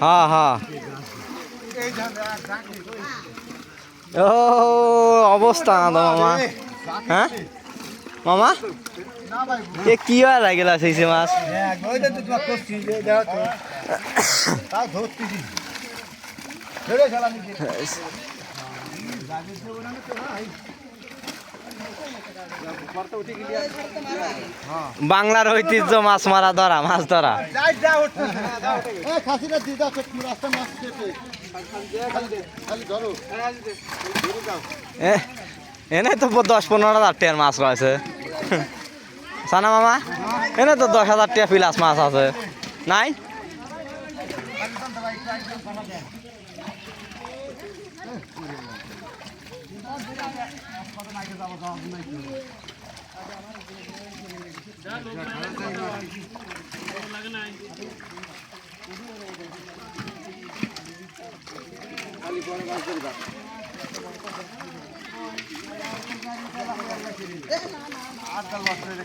হ্যাঁ হ্যাঁ। ও অবস্থা না মামা। হ্যাঁ? মামা? এ কি হয় লাগিল সেই মাছ? বাংলার ঐতিহ্য মাছ মারা ধরা, মাছ ধরা। এনে তো দশ পনেরো হাজার টাকার মাছ রয়েছে। সানা মামা, এনে তো দশ হাজার টাকা পিলাস মাছ আছে। নাই?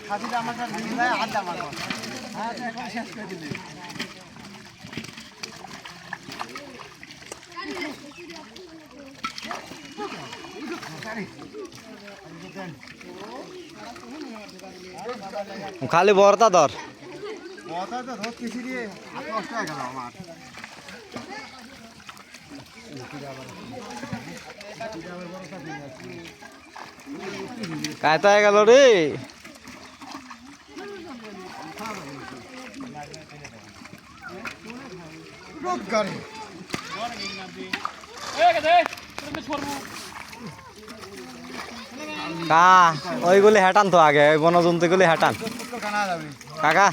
খাসিটা আমার আড্ডা মারো। হ্যাঁ এখন শেষ করে দিলি। খালি বরতা ধর। কায়তা গেল রে। রোদ গাড়ি কা ওইগুলি হেঁটান তো আগে, ওই বনজন্তুগুলি হেঁটান। কাকা?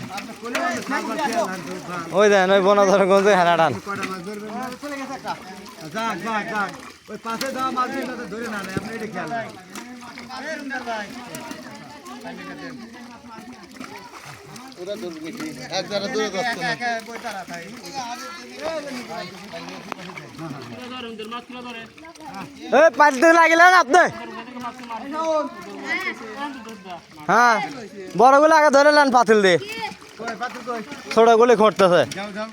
ওই দেন, ওই বনজন্তু হেঁটান। লাগিলেন আপনি? হ্যাঁ বড়গুলো আগে ধরে নেন পাতিল দিয়ে। ছোটগুলি যাও